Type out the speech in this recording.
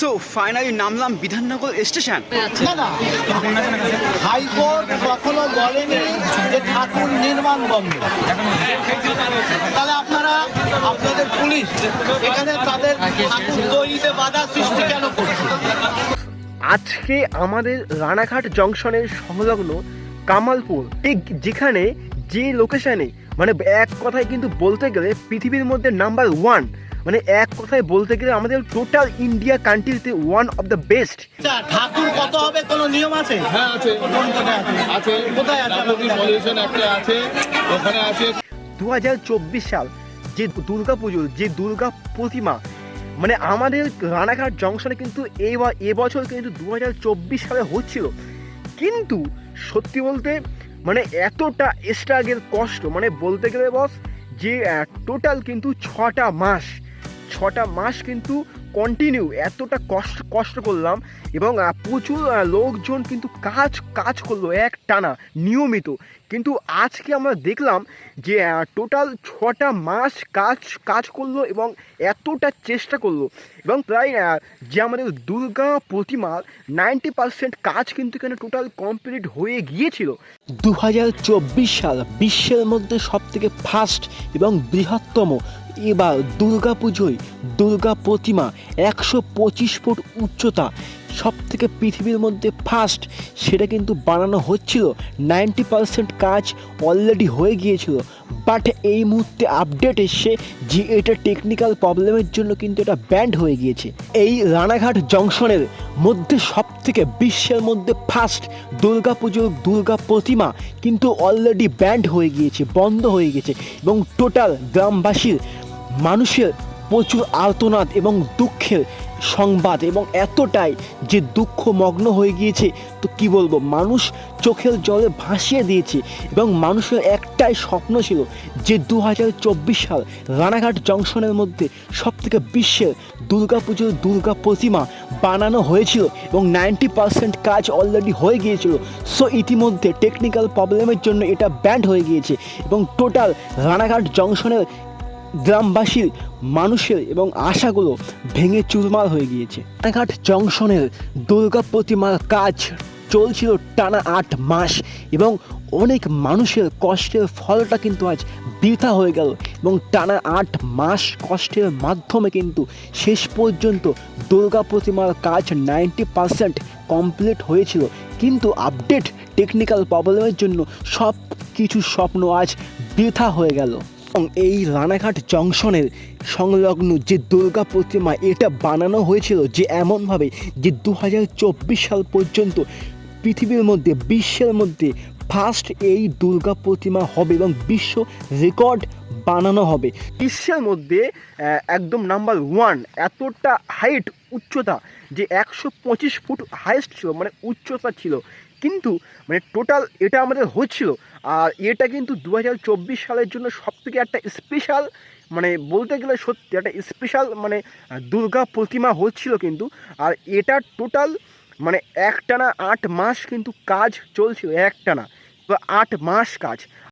So finally নামলাম Bidhannagar station. High court কখনো বলেনি যে ঠাকুর নির্মাণ বন্ধ। তাহলে আপনারা আপনাদের পুলিশ এখানে তাদের ঠাকুর তৈরিতে বাধা সৃষ্টি কেন করছে? আজকে আমাদের রানাঘাট জংশনের সংলগ্ন কামালপুর ঠিক যেখানে যে লোকেশনে মানে এক কথায় কিন্তু বলতে গেলে পৃথিবীর মধ্যে নাম্বার ওয়ান মানে এক কথায় বলতে গেলে আমাদের টোটাল ইন্ডিয়া কান্ট্রিতে ওয়ান অফ দ্য বেস্ট ঠাকুর কত হবে? কোনো নিয়ম আছে? হ্যাঁ আছে। আছে? আছে। কোথায় আছে পলিউশন একটা আছে ওখানে আছে। দু হাজার চব্বিশ সাল যে দুর্গা পুজোর যে দুর্গা প্রতিমা মানে আমাদের রানাঘাট জংশনে কিন্তু এই বা- এবছর কিন্তু দু হাজার চব্বিশ সালে হচ্ছিল। কিন্তু সত্যি বলতে মানে এতটা স্ট্রাগের কষ্ট মানে বলতে গেলে বস যে টোটাল কিন্তু ছটা মাস। ছটা মাস কিন্তু কন্টিনিউ এতটা কষ্ট কষ্ট করলাম এবং প্রচুর লোকজন কিন্তু কাজ কাজ করল এক টানা নিয়মিত। কিন্তু আজকে আমরা দেখলাম যে টোটাল ছটা মাস কাজ কাজ করল এবং এতটা চেষ্টা করল। এবং প্রায় যে আমাদের দুর্গা প্রতিমার নাইনটি পার্সেন্ট কাজ কিন্তু এখানে টোটাল কমপ্লিট হয়ে গিয়েছিল। দু হাজার চব্বিশ সাল বিশ্বের মধ্যে সবথেকে ফার্স্ট এবং বৃহত্তম এবার দুর্গা পুজোয় দুর্গা প্রতিমা একশো পঁচিশ ফুট উচ্চতা সব থেকে পৃথিবীর মধ্যে ফার্স্ট সেটা কিন্তু বানানো হচ্ছিল নাইনটি পার্সেন্ট কাজ অলরেডি হয়ে গিয়েছিল। বাট এই মুহূর্তে আপডেট এসছে যে এটা টেকনিক্যাল প্রবলেমের জন্য কিন্তু এটা ব্যান্ড হয়ে গিয়েছে। এই রানাঘাট জংশনের মধ্যে সব থেকে বিশ্বের মধ্যে ফার্স্ট দুর্গা পুজোর দুর্গা প্রতিমা কিন্তু অলরেডি ব্যান্ড হয়ে গিয়েছে, বন্ধ হয়ে গেছে এবং টোটাল গ্রামবাসীর মানুষের প্রচুর আর্তনাদ এবং দুঃখের সংবাদ এবং এতটাই যে দুঃখ মগ্ন হয়ে গিয়েছে, তো কি বলব? মানুষ চোখের জলে ভাসিয়ে দিয়েছে এবং মানুষের একটাই স্বপ্ন ছিল যে দু হাজার চব্বিশ সাল রানাঘাট জংশনের মধ্যে সবথেকে বিশ্বের দুর্গাপুজোর দুর্গা প্রতিমা বানানো হয়েছিল এবং নাইনটি পার্সেন্ট কাজ অলরেডি হয়ে গিয়েছিল। সো ইতিমধ্যে টেকনিক্যাল প্রবলেমের জন্য এটা ব্যান্ড হয়ে গিয়েছে এবং টোটাল রানাঘাট জংশনের গ্রামবাসীর মানুষের এবং আশাগুলো ভেঙে চুরমার হয়ে গিয়েছে। রানাঘাট জংশনের দুর্গা প্রতিমার কাজ চলছিল টানা আট মাস এবং অনেক মানুষের কষ্টের ফলটা কিন্তু আজ বৃথা হয়ে গেল এবং টানা আট মাস কষ্টের মাধ্যমে কিন্তু শেষ পর্যন্ত দুর্গা প্রতিমার কাজ নাইনটি পারসেন্ট কমপ্লিট হয়েছিল। কিন্তু আপডেট টেকনিক্যাল প্রবলেমের জন্য সব কিছু স্বপ্ন আজ বৃথা হয়ে গেল। এই রানাঘাট জংশনের সংলগ্ন যে দুর্গা প্রতিমা, এটা বানানো হয়েছিল যে এমনভাবে যে দু হাজার চব্বিশ সাল পর্যন্ত পৃথিবীর মধ্যে, বিশ্বের মধ্যে ফার্স্ট এই দুর্গা প্রতিমা হবে এবং বিশ্ব রেকর্ড বানানো হবে। বিশ্বের মধ্যে একদম নাম্বার ওয়ান এতটা হাইট উচ্চতা যে একশো পঁচিশ ফুট হাইস্ট ছিল মানে উচ্চতা ছিল। কিন্তু মানে টোটাল এটা আমাদের হচ্ছিল। আর এটা কিন্তু দু হাজার চব্বিশ সালের জন্য সবথেকে একটা স্পেশাল মানে বলতে গেলে সত্যি একটা স্পেশাল মানে দুর্গা প্রতিমা হচ্ছিল কিন্তু। আর এটা টোটাল মানে একটানা আট মাস কিন্তু কাজ চলছিল, একটানা। আট মাস কাজ।